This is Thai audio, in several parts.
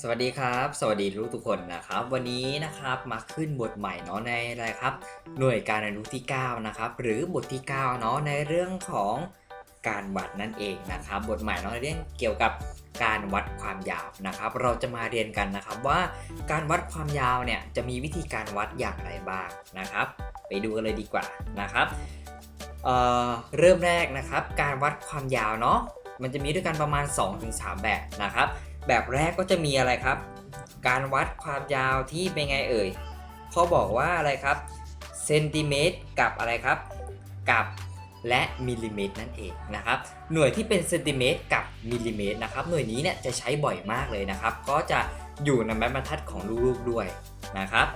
สวัสดีครับ สวัสดีทุกทุกคนนะครับ วันนี้นะครับมาขึ้นบทใหม่เนาะในอะไรครับ หน่วยการอนุที่ 9 นะครับ หรือบทที่9เนาะในเรื่องของการวัดนั่นเองนะครับ บทใหม่เนาะในเรื่องเกี่ยวกับการวัดความยาวนะครับ เราจะมาเรียนกันนะครับว่าการวัดความยาวเนี่ยจะมีวิธีการวัดอย่างไรบ้างนะครับ ไปดูกันเลยดีกว่านะครับเเริ่มแรกนะครับ การวัดความยาวเนาะมันจะมีด้วยกันประมาณ 2-3 แบบนะครับ แบบแรกก็จะมีอะไรครับ การวัดความยาวที่เป็นไงเอ่ยเขาบอกว่าอะไรครับเซนติเมตรกับอะไรครับ กับและมิลลิเมตรนั่นเองนะครับ หน่วยที่เป็นเซนติเมตรกับมิลลิเมตรนะครับ หน่วยนี้เนี่ยจะใช้บ่อยมากเลยนะครับ ก็จะอยู่ในไม้บรรทัดของลูกๆด้วยนะครับ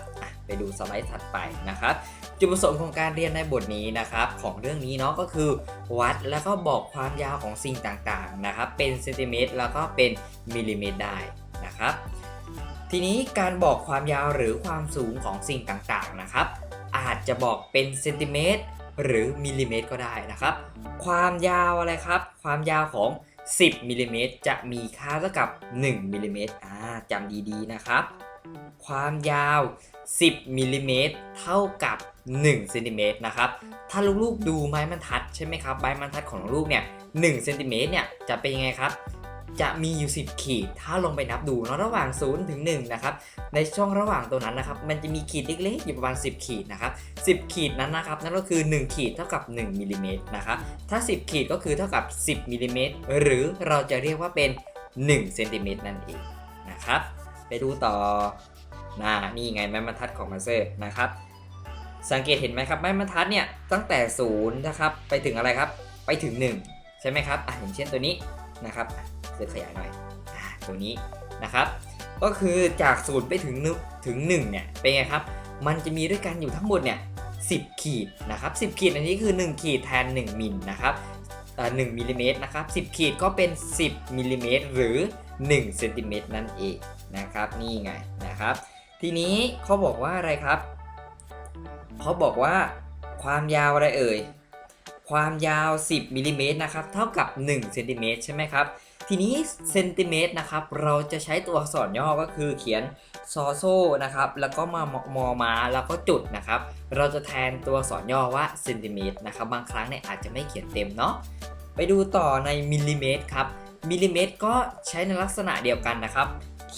ไปดูสไลด์ถัดไปนะครับ จุดประสงค์ของการเรียนในบทนี้นะครับของเรื่องนี้เนาะก็คือ วัดแล้วก็บอกความยาวของสิ่งต่างๆนะครับเป็นเซนติเมตรแล้วก็เป็นมิลลิเมตรได้นะครับทีนี้การบอกความยาวหรือความสูงของสิ่งต่างๆนะครับอาจจะบอกเป็นเซนติเมตรหรือมิลลิเมตรก็ได้นะครับ ความยาวอะไรครับ ความยาวของ 10มิลลิเมตรจะมีค่าเท่ากับ 1มิลลิเมตรจำดีๆนะครับ ความยาว 10มิลลิเมตรเท่ากับ 1เซนติเมตรนะครับ ถ้าลูกๆดูไม้บรรทัดใช่ไหมครับ ไม้บรรทัดของลูกเนี่ย1เซนติเมตรเนี่ยจะเป็นยังไงครับ จะมีอยู่ 10 ขีด ถ้าลงไปนับดูเนาะระหว่าง 0 ถึง 1 นะครับ ในช่องระหว่างตัวนั้นนะครับ มันจะมีขีดเล็กๆอยู่ประมาณ 10 ขีดนะครับ 10 ขีดนั้นนะครับ นั่นก็คือ 1 ขีดเท่ากับ 1มิลลิเมตรนะครับ ถ้า 10 ขีดก็คือเท่ากับ 10มิลลิเมตรหรือเราจะเรียกว่าเป็น 1เซนติเมตรนั่นเองนะครับ ไปดูต่อนะนี่ไงไม้บรรทัดของมาเซอร์นะครับ สังเกตเห็นไหมครับไม้บรรทัดเนี่ยตั้งแต่ศูนย์นะครับไปถึงอะไรครับไปถึง 1 ใช่ไหมครับอะอย่างเช่นตัวนี้นะครับเลือกขยายหน่อยอตัวนี้นะครับ ก็คือจากศูนย์ไปถึงหนึ่งถึง1เนี่ยเป็นไงครับ มันจะมีด้วยกันอยู่ทั้งหมดเนี่ย10 ขีดนะครับ10 ขีดอันนี้คือ 1 ขีดแทน 1มิลนะครับเอ่อ1มิลลิเมตรนะครับ10ขีดก็เป็น 10มิลลิเมตรหรือ1เซนติเมตรนั่นเองนะครับนี่ไงนะครับ ทีนี้เขาบอกว่าอะไรครับ เขาบอกว่าความยาวอะไรเอ่ย ความยาว 10มิลลิเมตรนะครับ เท่ากับ1เซนติเมตรใช่ไหมครับ ทีนี้เซนติเมตรนะครับ เราจะใช้ตัวอักษรย่อก็คือเขียนซอโซนะครับ แล้วก็มามมอมาแล้วก็จุดนะครับ เราจะแทนตัวอักษรย่อว่าเซนติเมตรนะครับ บางครั้งเนี่ยอาจจะไม่เขียนเต็มเนาะ ไปดูต่อในมิลลิเมตรครับ มิลลิเมตรก็ใช้ในลักษณะเดียวกันนะครับ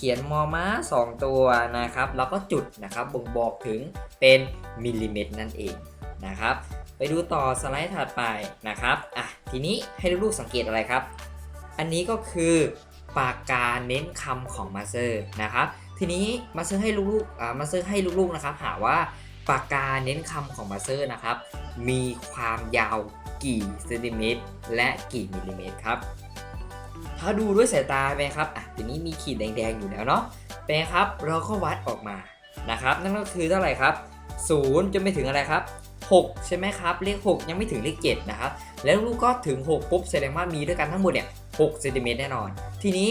เขียนมอม้า 2 ตัวนะครับแล้วก็จุดนะครับบ่งบอกถึงเป็นมิลลิเมตรนั่นเองนะครับ ไปดูต่อสไลด์ถัดไปนะครับอะทีนี้ให้ลูกๆสังเกตอะไรครับ อันนี้ก็คือปากกาเน้นคำของมาสเซอร์นะครับ ทีนี้มาสเซอร์ให้ลูกๆอ่ามาสเซอร์ให้ลูกๆนะครับ หาว่าปากกาเน้นคำของมาสเซอร์นะครับ มีความยาวกี่เซนติเมตรและกี่มิลลิเมตรครับ ถ้าดูด้วยสายตาเป็นครับอะทีนี้มีขีดแดงๆอยู่แล้วเนาะเป็นครับ เราก็วัดออกมานะครับ นั่นก็คือเท่าไหร่ครับ0จนไปถึงอะไรครับ 6 ใช่ไหมครับ เลข 6 ยังไม่ถึงเลข 7 นะครับ แล้วลูกก็ถึง 6 ปุ๊บแสดงว่ามีด้วยกันทั้งหมดเนี่ย6เซนติเมตรแน่นอน ทีนี้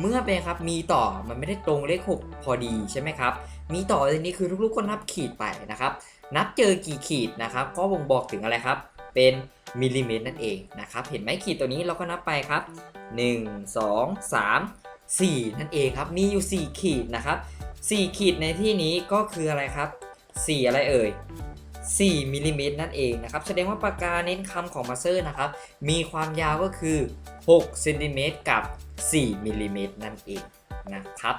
เมื่อเป็นครับมีต่อมันไม่ได้ตรงเลข 6 พอดีใช่ไหมครับ มีต่อทีนี้คือลูกๆก็นับขีดไปนะครับ นับเจอกี่ขีดนะครับ ก็บ่งบอกถึงอะไรครับ เป็น มิลลิเมตรนั่นเองนะครับ เห็นไหมขีดตัวนี้เราก็นับไปครับ 1 2 3 4 นั่นเองครับ มีอยู่ 4 ขีดนะครับ 4 ขีดในที่นี้ก็คืออะไรครับ 4 อะไรเอ่ย 4มิลลิเมตรนั่นเองนะครับ แสดงว่าปากกาเน้นคำของมาเซอร์นะครับ มีความยาวก็คือ6เซนติเมตรกับ 4มิลลิเมตรนั่นเองนะครับ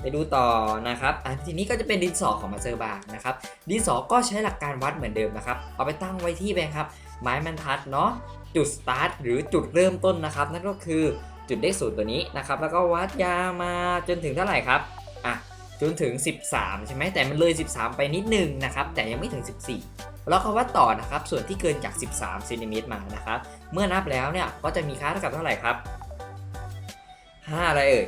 ไปดูต่อนะครับอะทีนี้ก็จะเป็นดินสอของมาเซอร์บางนะครับ ดินสอก็ใช้หลักการวัดเหมือนเดิมนะครับ เอาไปตั้งไว้ที่แบงครับ ไม้บรรทัดเนาะ จุดสตาร์ทหรือจุดเริ่มต้นนะครับ นั่นก็คือจุดเลขศูนย์ตัวนี้นะครับ แล้วก็วัดยาวมาจนถึงเท่าไหร่ครับ อะ จนถึง 13 ใช่ไหม แต่มันเลย 13 ไปนิดนึงนะครับ แต่ยังไม่ถึง 14 แล้วก็วัดต่อนะครับ ส่วนที่เกินจาก 13เซนติเมตรมานะครับ เมื่อนับแล้วเนี่ย ก็จะมีค่าเท่ากับเท่าไหร่ครับ5อะไรเอ่ย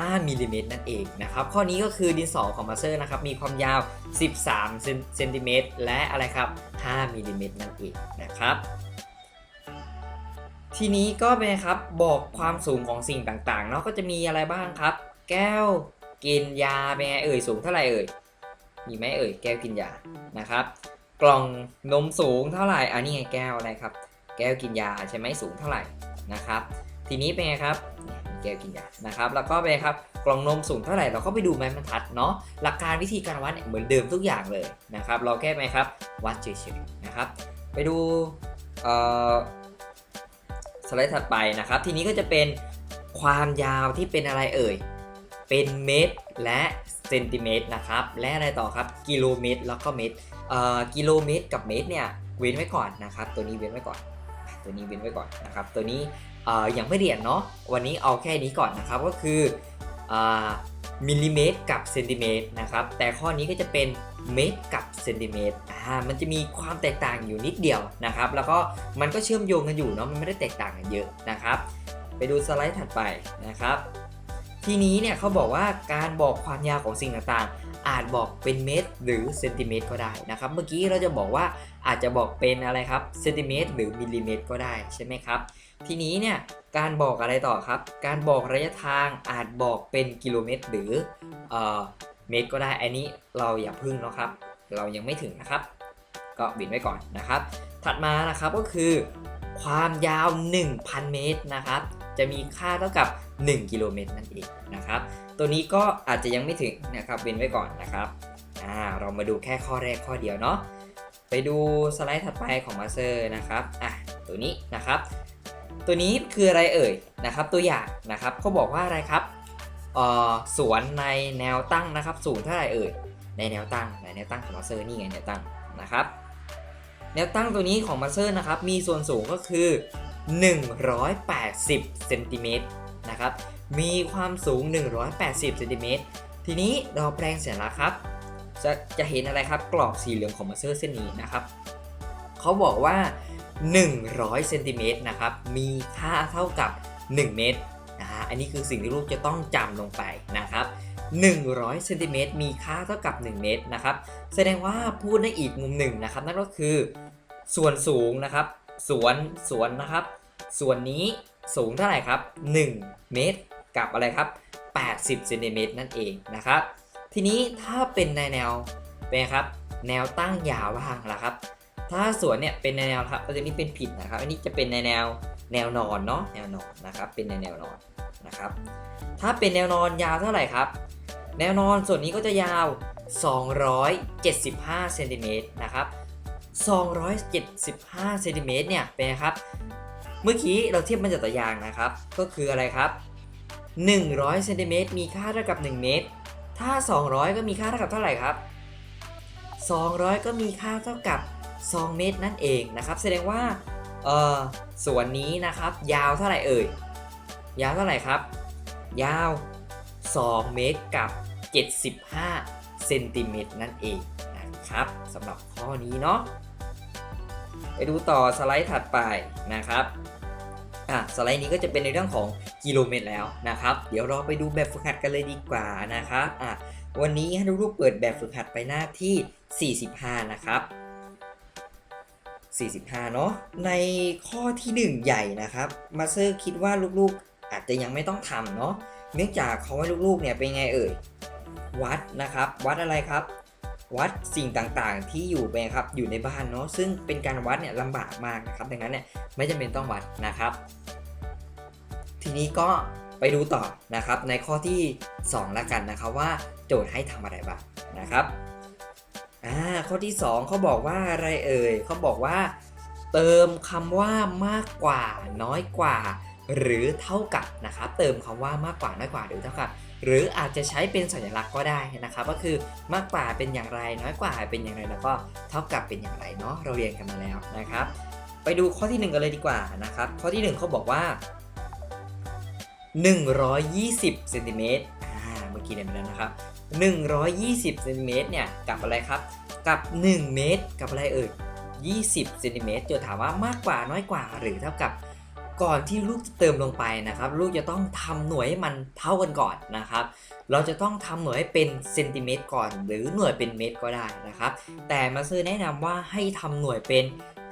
5มิลลิเมตรนั่นเองนะครับ ข้อนี้ก็คือดินสอของมาเซอร์นะครับ มีความยาว 13เซนติเมตรและอะไรครับ 5มิลลิเมตรนั่นเองนะครับ ทีนี้ก็เป็นไงครับบอกความสูงของสิ่งต่างๆเนาะก็จะมีอะไรบ้างครับ แก้วกินยาเป็นไงเอ่ยสูงเท่าไหร่เอ่ยมีไหมเอ่ยแก้วกินยานะครับ กล่องนมสูงเท่าไหร่อันนี้ไงแก้วอะไรครับ แก้วกินยาใช่ไหมสูงเท่าไหร่นะครับ ทีนี้เป็นไงครับ แก้วกินยานะครับแล้วก็ไปครับกล่องนมสูงเท่าไหร่เราก็ไปดูไม้บรรทัดเนาะหลักการวิธีการวัดเนี่ยเหมือนเดิมทุกอย่างเลยนะครับเราแค่ไหมครับวัดเฉยๆนะครับไปดูสไลด์ถัดไปนะครับทีนี้ก็จะเป็นความยาวที่เป็นอะไรเอ่ยเป็นเมตรและเซนติเมตรนะครับและอะไรต่อครับกิโลเมตรแล้วก็เมตรเอ่อกิโลเมตรกับเมตรเนี่ยเว้นไว้ก่อนนะครับตัวนี้เว้นไว้ก่อนตัวนี้เว้นไว้ก่อนนะครับตัวนี้ ยังไม่เรียนเนาะวันนี้เอาแค่นี้ก่อนนะครับก็คือมิลลิเมตรกับเซนติเมตรนะครับแต่ข้อนี้ก็จะเป็นเมตรกับเซนติเมตรอ่ามันจะมีความแตกต่างอยู่นิดเดียวนะครับ แล้วก็มันก็เชื่อมโยงกันอยู่เนาะมันไม่ได้แตกต่างกันเยอะนะครับ ไปดูสไลด์ถัดไปนะครับ ทีนี้เนี่ยเขาบอกว่าการบอกความยาวของสิ่งต่างๆ อาจบอกเป็นเมตรหรือเซนติเมตรก็ได้นะครับเมื่อกี้เราจะบอกว่าอาจจะบอกเป็นอะไรครับเซนติเมตรหรือมิลลิเมตรก็ได้ใช่ไหมครับ ทีนี้เนี่ยการบอกอะไรต่อครับ การบอกระยะทางอาจบอกเป็นกิโลเมตร หรือเออเมตรก็ได้ อันนี้เราอย่าพึ่งนะครับ เรายังไม่ถึงนะครับ ก็บินไว้ก่อนนะครับ ถัดมานะครับก็คือ ความยาว 1,000 เมตรนะครับ จะมีค่าเท่ากับ 1 กิโลเมตรนั่นเองนะครับ ตัวนี้ก็อาจจะยังไม่ถึงนะครับเว้นไว้ก่อนนะครับอ่าเรามาดูแค่ข้อแรกข้อเดียวเนาะไปดูสไลด์ถัดไปของมาเตอร์นะครับอะตัวนี้นะครับ ตัวนี้คืออะไรเอ่ยนะครับ ตัวอย่างนะครับเขาบอกว่าอะไรครับเอ่อสวนในแนวตั้งนะครับ สูงเท่าไหร่เอ่ยในแนวตั้งในแนวตั้งของมาเตอร์นี่ไงแนวตั้งนะครับ แนวตั้งตัวนี้ของมาเตอร์นะครับ มีส่วนสูงก็คือ 180เซนติเมตรนะครับ มีความสูง 180เซนติเมตรทีนี้เราแปลงเสัญลักษณ์ครับ จะจะเห็นอะไรครับกรอบสีเหลืองของมาเตอร์เส้นนี้นะครับเขาบอกว่า 100เซนติเมตรนะครับ มีค่าเท่ากับ 1 เมตรนะฮะ อันนี้คือสิ่งที่ลูกจะต้องจำลงไปนะครับ 100เซนติเมตรมีค่าเท่ากับ 1 เมตรนะครับ แสดงว่าพูดในอีกมุมหนึ่งนะครับ นั่นก็คือ ส่วนสูงนะครับส่วนส่วนนะครับ ส่วนนี้สูงเท่าไหร่ครับ 1 เมตรกับอะไรครับ 80เซนติเมตรนั่นเองนะครับ ทีนี้ถ้าเป็นในแนวเป็นครับ แนวตั้งยาวว่างล่ะครับ ถ้าส่วนเนี่ยเป็นในแนวครับอันนี้เป็นผิดนะครับ อันนี้จะเป็นในแนวแนวนอนเนาะแนวนอนนะครับ เป็นในแนวนอนนะครับ ถ้าเป็นแนวนอนยาวเท่าไหร่ครับ แนวนอนส่วนนี้ก็จะยาว 275เซนติเมตรนะครับ 275เซนติเมตรเนี่ยเป็นครับ เมื่อกี้เราเทียบมาจากตัวอย่างนะครับ ก็คืออะไรครับ 100เซนติเมตรมีค่าเท่ากับ 1 เมตร ถ้า 200 ก็มีค่าเท่ากับเท่าไหร่ครับ 200 ก็มีค่าเท่ากับ 2 เมตรนั่นเองนะครับ แสดงว่าเออส่วนนี้นะครับยาวเท่าไหร่เอ่ย ยาวเท่าไหร่ครับ ยาว 2 เมตรกับ 75เซนติเมตรนั่นเองนะครับสำหรับข้อนี้เนาะไปดูต่อสไลด์ถัดไปนะครับอะสไลด์นี้ก็จะเป็นในเรื่องของกิโลเมตรแล้วนะครับ เดี๋ยวเราไปดูแบบฝึกหัดกันเลยดีกว่านะครับอะวันนี้ให้ลูกเปิดแบบฝึกหัดไปหน้าที่ 45 นะครับ 45 เนาะในข้อทีหนึ่1 ใหญ่นะครับมาเซอร์คิดว่าลูกๆ อาจจะยังไม่ต้องทำเนาะเนื่องจากเขาให้ลูกๆเนี่ยเป็นไงเอ่ยวัดนะครับ วัดอะไรครับ วัดสิ่งต่างๆที่อยู่ไปครับอยู่ในบ้านเนาะซึ่งเป็นการวัดเนี่ยลำบากมากนะครับดังนั้นเนี่ยไม่จำเป็นต้องวัดนะครับ ทีนี้ก็ไปดูต่อนะครับในข้อที่2แล้วกันนะครับว่าโจทย์ให้ทำอะไรบ้างนะครับ อ่าข้อที่ 2เขาบอกว่าอะไรเอ่ยเขาบอกว่า เติมคำว่ามากกว่า น้อยกว่า หรือเท่ากับนะครับเติมคำว่ามากกว่าน้อยกว่าหรือเท่ากับ หรืออาจจะใช้เป็นสัญลักษณ์ก็ได้นะครับ ก็คือมากกว่าเป็นอย่างไรน้อยกว่าเป็นอย่างไรแล้วก็เท่ากับเป็นอย่างไรเนาะเราเรียนกันมาแล้วนะครับ ไปดูข้อที่ 1 กันเลยดีกว่านะครับ ข้อที่ 1เขาบอกว่า 120เซนติเมตรอ่าเมื่อกี้เนี่ยเป็นแล้วนะครับ 120เซนติเมตรเนี่ยกับอะไรครับกับ 1 เมตร กับอะไรเอ่ย20เซนติเมตรจะถามว่ามากกว่าน้อยกว่าหรือเท่ากับก่อนที่ลูกจะเติมลงไปนะครับ ลูกจะต้องทำหน่วยให้มันเท่ากันก่อนนะครับ เราจะต้องทำหน่วยให้เป็นเซนติเมตรก่อน หรือหน่วยเป็นเมตรก็ได้นะครับ แต่มาซื้อแนะนำว่าให้ทำหน่วยเป็น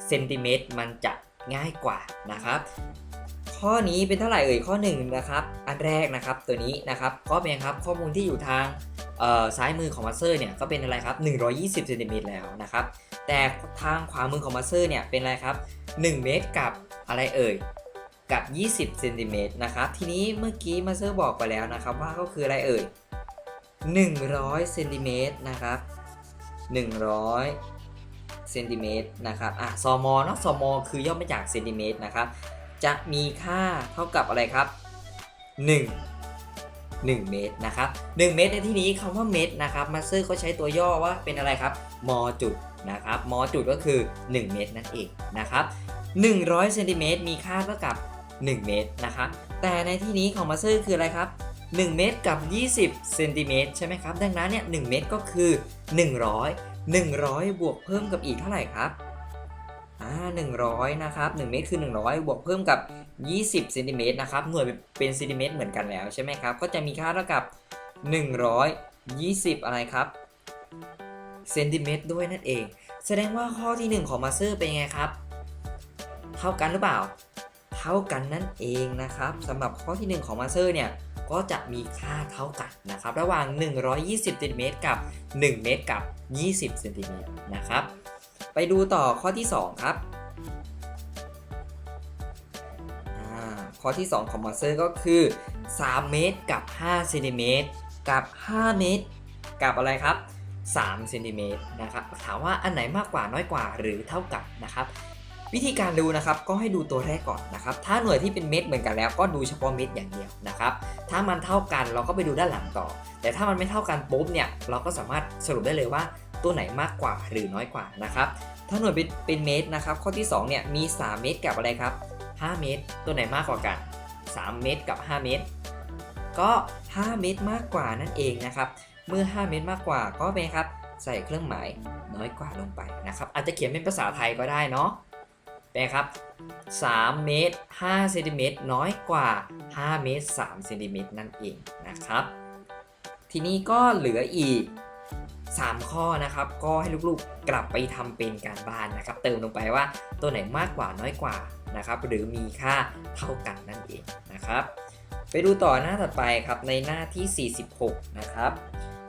เซนติเมตรมันจะง่ายกว่านะครับ ข้อนี้เป็นเท่าไหร่เอ่ยข้อ1นะครับอันแรกนะครับตัวนี้นะครับก็เป็นครับข้อมูลที่อยู่ทาง ซ้ายมือของมาสเตอร์เนี่ยก็เป็นอะไรครับ 120เซนติเมตรแล้วนะครับ แต่ทางขวามือของมาสเตอร์เนี่ยเป็นอะไรครับ 1 เมตรกับอะไรเอ่ย กับ 20เซนติเมตรนะครับ ทีนี้เมื่อกี้มาสเตอร์บอกไปแล้วนะครับว่าก็คืออะไรเอ่ย 100เซนติเมตรนะครับ 100เซนติเมตรนะครับ อะซมเนาะซมคือย่อมาจากเซนติเมตรนะครับ จะมีค่าเท่ากับอะไรครับ 1 1 เมตรนะครับ1เมตรในที่นี้คำว่าเมตรนะครับมาสเตอร์ก็ใช้ตัวย่อว่าเป็นอะไรครับมจุดนะครับมจุดก็คือ 1 เมตรนั่นเองนะครับ100เซนติเมตรมีค่าเท่ากับ 1 เมตรนะครับแต่ในที่นี้ของมาสเตอร์คืออะไรครับ1 เมตรกับ 20เซนติเมตรใช่ไหมครับ ดังนั้นเนี่ย1เมตรก็คือ 100 100 บวกเพิ่มกับอีกเท่าไหร่ครับ อ่า100 นะครับ 1 เมตรคือ 100 บวกเพิ่มกับ 20เซนติเมตรนะครับ หน่วยเป็นเซนติเมตรเหมือนกันแล้วใช่ไหมครับ ก็จะมีค่าเท่ากับ 120 อะไรครับ เซนติเมตรด้วยนั่นเอง แสดงว่าข้อที่ 1 ของมาสเตอร์เป็นยังไงครับ เท่ากันหรือเปล่า เท่ากันนั่นเองนะครับสำหรับข้อที่ 1 ของมาสเตอร์เนี่ย ก็จะมีค่าเท่ากันนะครับ ระหว่าง 120เซนติเมตรกับ 1 เมตรกับ 20เซนติเมตรนะครับ ไปดูต่อข้อที่ 2 ครับข้อที่ 2 ของมาสเตอร์ก็คือ 3 เมตรกับ5เซนติเมตรกับ 5 เมตร กับอะไรครับ3เซนติเมตรนะครับถามว่าอันไหนมากกว่าน้อยกว่าหรือเท่ากับนะครับ วิธีการดูนะครับก็ให้ดูตัวแรกก่อนนะครับ ถ้าหน่วยที่เป็นเม็ดเหมือนกันแล้วก็ดูเฉพาะเม็ดอย่างเดียวนะครับ ถ้ามันเท่ากันเราก็ไปดูด้านหลังต่อ แต่ถ้ามันไม่เท่ากันปุ๊บเนี่ยเราก็สามารถสรุปได้เลยว่า ตัวไหนมากกว่าหรือน้อยกว่านะครับ ถ้าหน่วยเป็นเมตรนะครับ ข้อที่2เนี่ยมี 3 เมตรกับอะไรครับ 5 เมตร ตัวไหนมากกว่ากัน 3 เมตรกับ 5 เมตร ก็ 5 เมตรมากกว่านั่นเองนะครับ เมื่อ 5 เมตรมากกว่าก็เป็นครับ ใส่เครื่องหมายน้อยกว่าลงไปนะครับ อาจจะเขียนเป็นภาษาไทยก็ได้เนาะเป็นครับ 3 เมตร5เซนติเมตรน้อยกว่า 5 เมตร3เซนติเมตรนั่นเองนะครับ ทีนี้ก็เหลืออีก 3 ข้อนะครับก็ให้ลูกๆกลับไปทำเป็นการบ้านนะครับ เติมลงไปว่าตัวไหนมากกว่าน้อยกว่านะครับหรือมีค่าเท่ากันนั่นเองนะครับ ไปดูต่อหน้าถัดไปครับในหน้าที่ 46 นะครับ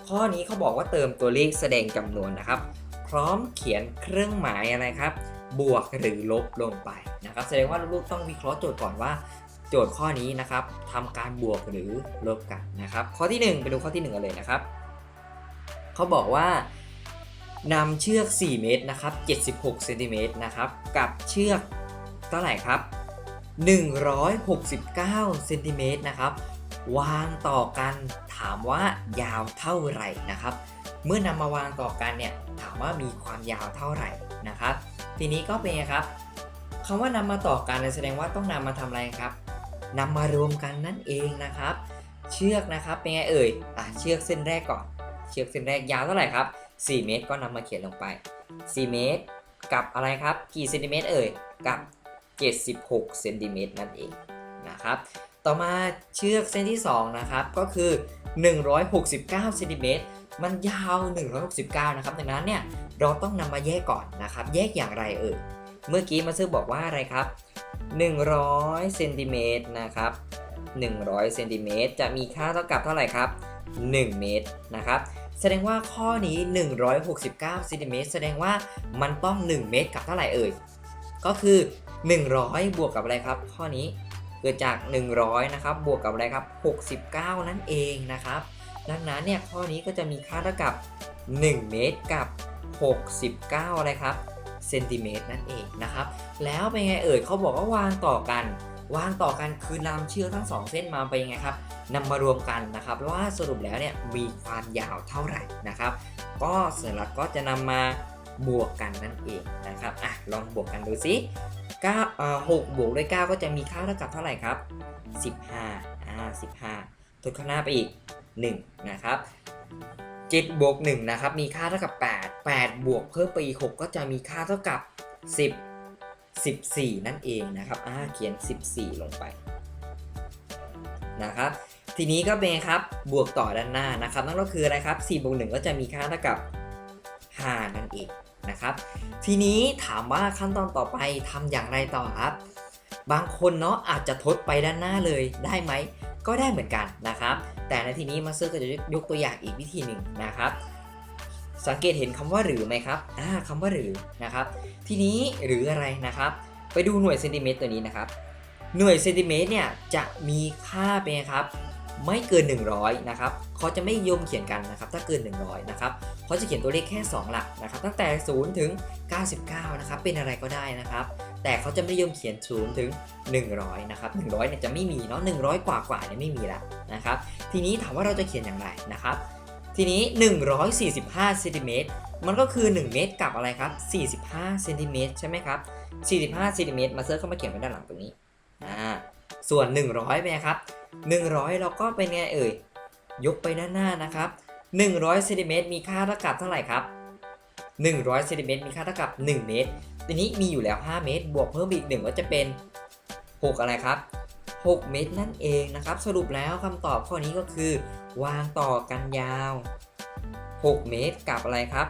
ข้อนี้เขาบอกว่าเติมตัวเลขแสดงจำนวนนะครับ พร้อมเขียนเครื่องหมายอะไรครับ บวกหรือลบลงไปนะครับ แสดงว่าลูกๆต้องวิเคราะห์โจทย์ก่อนว่าโจทย์ข้อนี้นะครับทำการบวกหรือลบกันนะครับ ข้อที่ 1 ไปดูข้อที่1กันเลยนะครับ เขาบอกว่านำเชือก 4 เมตรนะครับ76เซนติเมตรนะครับกับเชือกเท่าไหร่ครับ 169เซนติเมตรนะครับวางต่อกันถามว่ายาวเท่าไหร่นะครับ เมื่อนำมาวางต่อกันเนี่ยถามว่ามีความยาวเท่าไหร่นะครับ ทีนี้ก็เป็นไงครับคำว่านำมาต่อกันแสดงว่าต้องนำมาทำอะไรครับนำมารวมกันนั่นเองนะครับ เชือกนะครับเป็นไงเอ่ยอะเชือกเส้นแรกก่อน เชือกเส้นแรกยาวเท่าไหร่ครับ 4 เมตรก็นำมาเขียนลงไป 4 เมตร กับอะไรครับ กี่เซนติเมตรเอ่ย กับ 76 เซนติเมตรนั่นเองนะครับ ต่อมาเชือกเส้นที่ 2 นะครับ ก็คือ 169 เซนติเมตร มันยาว 169 นะครับ ดังนั้นเนี่ย เราต้องนำมาแยกก่อนนะครับ แยกอย่างไรเอ่ย เมื่อกี้มาซื้อบอกว่าอะไรครับ 100 เซนติเมตรนะครับ100เซนติเมตรจะมีค่าเท่ากับเท่าไหร่ครับ 1 เมตรนะครับ แสดงว่าข้อนี้ 169เซนติเมตรแสดงว่ามันต้อง 1 เมตรกับเท่าไหร่เอ่ย ก็คือ 100 บวกกับอะไรครับ ข้อนี้เกิดจาก 100 นะครับ บวกกับอะไรครับ 69 นั่นเองนะครับ ดังนั้นเนี่ยข้อนี้ก็จะมีค่าเท่ากับ 1 เมตรกับ 69 อะไรครับเซนติเมตรนั่นเองนะครับ แล้วเป็นไงเอ่ยเขาบอกว่าวางต่อกัน วางต่อกันคือนำเชือกทั้งสองเส้นมาเป็นยังไงครับนำมารวมกันนะครับว่าสรุปแล้วเนี่ยมีความยาวเท่าไหร่นะครับ ก็สัญลักษณ์ก็จะนำมาบวกกันนั่นเองนะครับอะลองบวกกันดูสิ9เอ่อ6บวกด้วย 9 ก็จะมีค่าเท่ากับเท่าไหร่ครับ 15อ่า15ทดข้างหน้าไปอีก 1 นะครับ7บวก1นะครับ มีค่าเท่ากับ 8 8 บวกเพิ่มไปอีก 6 ก็จะมีค่าเท่ากับ 10 14 นั่นเองนะครับอ่าเขียน 14 ลงไปนะครับทีนี้ก็เป็นครับบวกต่อด้านหน้านะครับ นั่นก็คืออะไรครับ4บวก1ก็จะมีค่าเท่ากับ 5 นั่นเองนะครับ ทีนี้ถามว่าขั้นตอนต่อไปทำอย่างไรต่อครับ บางคนเนาะอาจจะทดไปด้านหน้าเลยได้ไหม ก็ได้เหมือนกันนะครับ แต่ในทีนี้มาสเตอร์ก็จะยกตัวอย่างอีกวิธีหนึ่งนะครับ สังเกตเห็นคำว่าหรือไหมครับอ่าคำว่าหรือนะครับ ทีนี้หรืออะไรนะครับ ไปดูหน่วยเซนติเมตรตัวนี้นะครับ หน่วยเซนติเมตรเนี่ยจะมีค่าเป็นครับไม่เกิน 100 นะครับ เขาจะไม่ยมเขียนกันนะครับ ถ้าเกิน 100 นะครับ เขาจะเขียนตัวเลขแค่ 2 หลักนะครับ ตั้งแต่ 0 ถึง 99 นะครับ เป็นอะไรก็ได้นะครับ แต่เขาจะไม่ยมเขียน 0 ถึง 100 นะครับ 100 เนี่ยจะไม่มีเนาะ 100 กว่ากว่าเนี่ยไม่มีละนะครับ ทีนี้ถามว่าเราจะเขียนอย่างไรนะครับ ทีนี้ 145เซนติเมตรมันก็คือ 1 เมตรกับอะไรครับ 45เซนติเมตรใช่ไหมครับ 45เซนติเมตรมาเซิร์ชเข้ามาเขียนไว้ด้านหลังตรงนี้อ่าส่วน 100เป็นไงครับ 100 เราก็เป็นไงเอ่ย ยกไปด้านหน้านะครับ 100เซนติเมตรมีค่าเท่ากับเท่าไหร่ครับ 100เซนติเมตรมีค่าเท่ากับ 1 เมตร ทีนี้มีอยู่แล้ว 5 เมตร บวกเพิ่มอีก 1 ก็จะเป็น 6 อะไรครับ 6 เมตรนั่นเองนะครับ สรุปแล้วคำตอบข้อนี้ก็คือ วางต่อกันยาว 6 เมตรกับอะไรครับ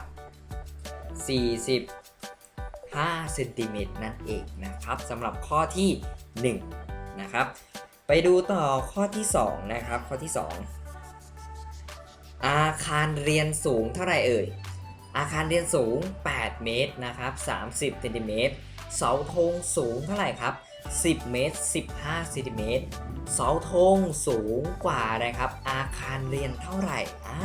45เซนติเมตรนั่นเองนะครับสำหรับข้อที่ 1 นะครับ ไปดูต่อข้อที่ 2 นะครับ ข้อที่ 2 อาคารเรียนสูงเท่าไหร่เอ่ย อาคารเรียนสูง 8 เมตรนะครับ30เซนติเมตรเสาธงสูงเท่าไหร่ครับ 10 เมตร 15เซนติเมตรเสาธงสูงกว่านะครับ อาคารเรียนเท่าไหร่อ่า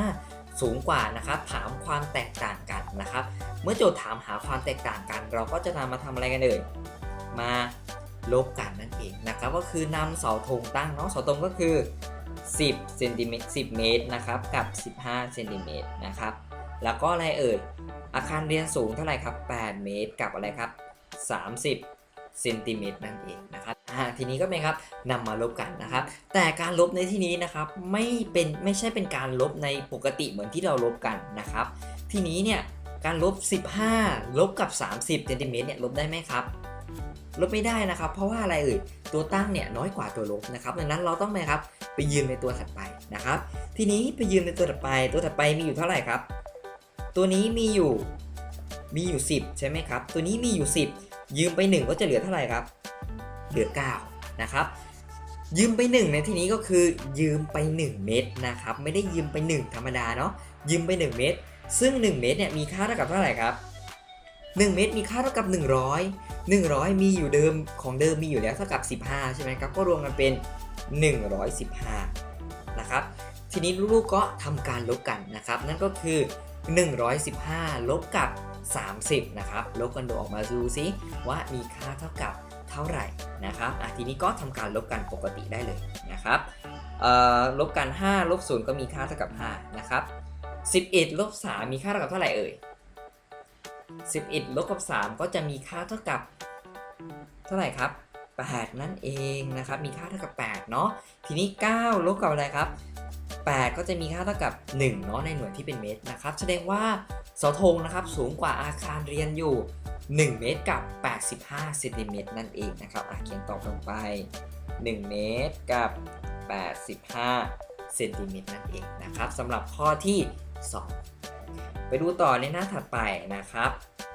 สูงกว่านะครับ ถามความแตกต่างกันนะครับ เมื่อโจทย์ถามหาความแตกต่างกัน เราก็จะนำมาทำอะไรกันเอ่ยมาลบกันนั่นเองนะครับ ก็คือนำเสาธงตั้งเนาะเสาธงก็คือ 10เซนติเมตร10 เมตรนะครับกับ 15เซนติเมตรนะครับ แล้วก็อะไรเอ่ยอาคารเรียนสูงเท่าไหร่ครับ 8 เมตรกับอะไรครับ 30 เซนติเมตรนั่นเองนะครับทีนี้ก็เป็นครับนำมาลบกันนะครับ แต่การลบในที่นี้นะครับไม่เป็นไม่ใช่เป็นการลบในปกติเหมือนที่เราลบกันนะครับ ทีนี้เนี่ยการลบ 15 ลบกับ 30เซนติเมตรเนี่ยลบได้ไหมครับ ลบไม่ได้นะครับ เพราะว่าอะไรเอ่ยตัวตั้งเนี่ยน้อยกว่าตัวลบนะครับดังนั้นเราต้องไปครับไปยืนในตัวถัดไปนะครับ ทีนี้ไปยืนในตัวถัดไป ตัวถัดไปมีอยู่เท่าไหร่ครับ ตัวนี้มีอยู่มีอยู่ 10 ใช่ไหมครับ ตัวนี้มีอยู่ 10 ยืมไป 1 ก็จะเหลือเท่าไหร่ครับ เหลือ 9 นะครับ ยืมไป 1 ในที่นี้ก็คือยืมไป 1 เม็ดนะครับ ไม่ได้ยืมไป 1 ธรรมดาเนาะ ยืมไป 1 เม็ด ซึ่ง 1 เม็ดเนี่ยมีค่าเท่ากับเท่าไหร่ครับ 1 เม็ดมีค่าเท่ากับ 100 100 มีอยู่เดิมของเดิมมีอยู่แล้วเท่ากับ 15 ใช่ไหมครับ ก็รวมกันเป็น 115 นะครับ ทีนี้ลูกๆก็ทำการลบกันนะครับ นั่นก็คือ 115 ลบกับ 30 นะครับลบกันดูออกมาดูซิว่ามีค่าเท่ากับเท่าไหร่นะครับอะทีนี้ก็ทำการลบกันปกติได้เลยนะครับลบกัน 5 ลบ0ก็มีค่าเท่ากับ 5 นะครับ 11 ลบ 3 มีค่าเท่ากับเท่าไหร่เอ่ย 11 ลบกับ 3 ก็จะมีค่าเท่ากับ เท่าไหร่ครับ 8 นั่นเองนะครับ มีค่าเท่ากับ 8 เนาะ ทีนี้ 9 ลบกับอะไรครับ 8 ก็จะมีค่าเท่ากับ1เนาะในหน่วยที่เป็นเมตรนะครับ แสดงว่าเสาธงนะครับสูงกว่าอาคารเรียนอยู่ 1 เมตรกับ 85เซนติเมตรนั่นเองนะครับอะเขียนตอบลงไป 1 เมตรกับ 85เซนติเมตรนั่นเองนะครับสำหรับข้อที่ 2 ไปดูต่อในหน้าถัดไปนะครับ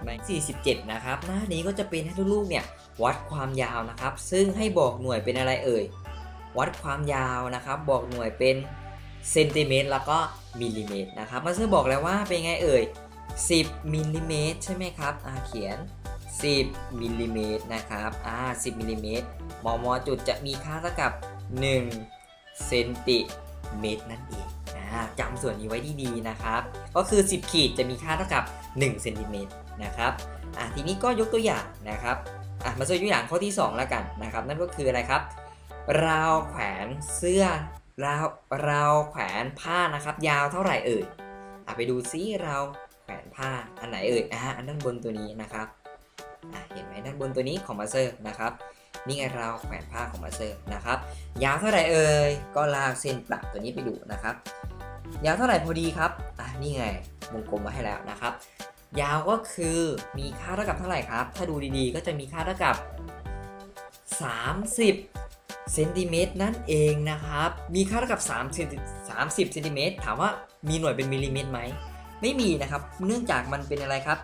ใน47 นะครับ หน้านี้ก็จะเป็นให้ลูกๆเนี่ยวัดความยาวนะครับ ซึ่งให้บอกหน่วยเป็นอะไรเอ่ยวัดความยาวนะครับ บอกหน่วยเป็น เซนติเมตรแล้วก็มิลลิเมตรนะครับมาเซอร์บอกแล้วว่าเป็นไงเอ่ย 10มิลลิเมตรใช่ไหมครับอ่าเขียน 10มิลลิเมตรนะครับอ่า10มิลลิเมตรมมจุดจะมีค่าเท่ากับ1เซนติเมตรนั่นเองอ่าจำส่วนนี้ไว้ดีๆนะครับ ก็คือ 10 ขีดจะมีค่าเท่ากับ1เซนติเมตรนะครับอะทีนี้ก็ยกตัวอย่างนะครับอะมาเซอยกตัวอย่างข้อที่ 2 แล้วกันนะครับ นั่นก็คืออะไรครับ ราวแขวนเสื้อ ราวราแขวนผ้านะครับ ยาวเท่าไหร่เอ่ยอะไปดูซิเราแขวนผ้าอันไหนเอ่ยอะอันด้านบนตัวนี้นะครับอะเห็นไหมด้านบนตัวนี้ของมาเซอร์นะครับนี่ไงเราแขวนผ้าของมาเซอร์นะครับ ยาวเท่าไหร่เอ่ยก็ลากเส้นปรับตัวนี้ไปดูนะครับ ยาวเท่าไหร่พอดีครับอะนี่ไงวงกลมมาให้แล้วนะครับ ยาวก็คือมีค่าเท่ากับเท่าไหร่ครับ ถ้าดูดีๆ ก็จะมีค่าเท่ากับ 30 เซนติเมตรนั่นเองนะครับ มีค่าเท่ากับ3เซนติ30เซนติเมตรถามว่ามีหน่วยเป็นมิลลิเมตรไหม ไม่มีนะครับ เนื่องจากมันเป็นอะไรครับ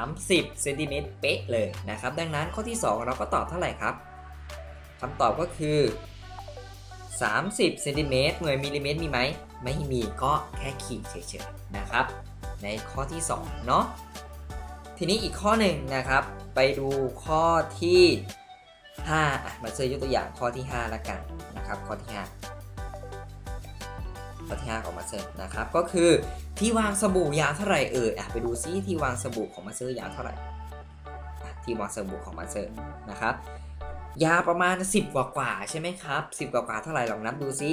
30เซนติเมตรเป๊ะเลยนะครับ ดังนั้นข้อที่ 2 เราก็ตอบเท่าไหร่ครับคำตอบก็คือ 30เซนติเมตรหน่วยมิลลิเมตรมีไหม ไม่มีก็แค่ขีดเฉยๆนะครับ ในข้อที่ 2 เนาะทีนี้อีกข้อหนึ่งนะครับ ไปดูข้อที่ 5อะมาเซอยกตัวอย่างข้อที่5ละกันนะครับข้อที่ 5 ข้อที่ 5 ของมาเซอร์นะครับก็คือที่วางสบู่ยาวเท่าไหร่เอ่ยอะไปดูซิที่วางสบู่ของมาเซอร์ยาวเท่าไหร่ที่วางสบู่ของมาเซอร์นะครับยาวประมาณ 10 กว่ากว่าใช่ไหมครับ 10 กว่ากว่าเท่าไหร่ลองนับดูซิ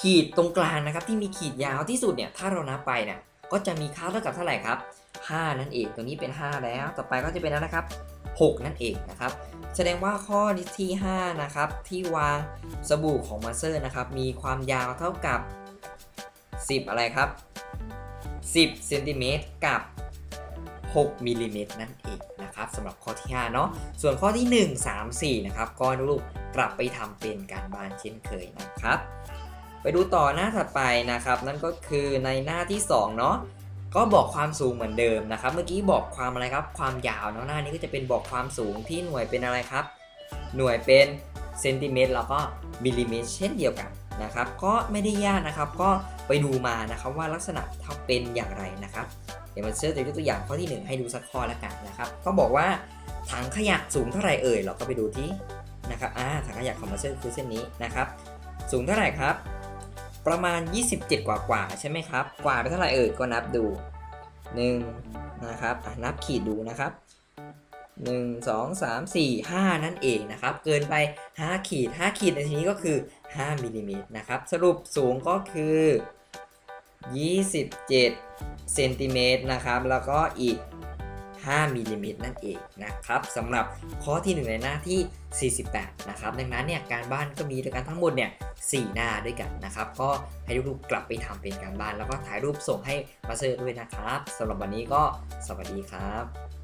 ขีดตรงกลางนะครับที่มีขีดยาวที่สุดเนี่ยถ้าเรานับไปเนี่ยก็จะมีค่าเท่ากับเท่าไหร่ครับ 5 นั่นเองตัวนี้เป็น 5 แล้ว ต่อไปก็จะเป็นแล้วนะครับ 6 นั่นเองนะครับ แสดงว่าข้อที่5นะครับที่วางสบู่ของมาเซอร์นะครับมีความยาวเท่ากับ 10 อะไรครับ 10เซนติเมตรกับ 6มิลลิเมตรนั่นเองนะครับสำหรับข้อที่5เนาะส่วนข้อที่ 1 3 4นะครับก็ลูกกลับไปทำเป็นการบ้านเช่นเคยนะครับ ไปดูต่อหน้าถัดไปนะครับ นั่นก็คือในหน้าที่2เนาะ ก็บอกความสูงเหมือนเดิมนะครับ เมื่อกี้บอกความอะไรครับ ความยาวเนาะหน้านี้ก็จะเป็นบอกความสูงที่หน่วยเป็นอะไรครับ หน่วยเป็นเซนติเมตรแล้วก็มิลลิเมตรเช่นเดียวกันนะครับ ก็ไม่ได้ยากนะครับ ก็ไปดูมานะครับว่าลักษณะถ้าเป็นอย่างไรนะครับ เดี๋ยวมาเชื่อจะยกตัวอย่างข้อที่ 1 ให้ดูสักข้อแล้วกันนะครับ ก็บอกว่าถังขยะสูงเท่าไหร่เอ่ย เราก็ไปดูที่นะครับ อ่า ถังขยะของมาเชอร์คือเส้นนี้นะครับ สูงเท่าไหร่ครับ ประมาณ 27 กว่ากว่าใช่ไหมครับ กว่าไปเท่าไหร่เอ่ยก็นับดู1นะครับนับขีดดูนะครับ 1 2 3 4 5 นั่นเองนะครับ เกินไป 5 ขีด 5 ขีดในที่นี้ก็คือ 5มิลลิเมตรนะครับ สรุปสูงก็คือ 27เซนติเมตรนะครับ แล้วก็อีก 5มิลลิเมตรนั่นเองนะครับสำหรับข้อที่ 1 ในหน้าที่ 48 นะครับ ดังนั้นเนี่ยการบ้านก็มีด้วยกันทั้งหมดเนี่ย4หน้าด้วยกันนะครับ ก็ให้ลูกๆกลับไปทำเป็นการบ้าน แล้วก็ถ่ายรูปส่งให้มาเซอร์ด้วยนะครับสำหรับวันนี้ก็สวัสดีครับ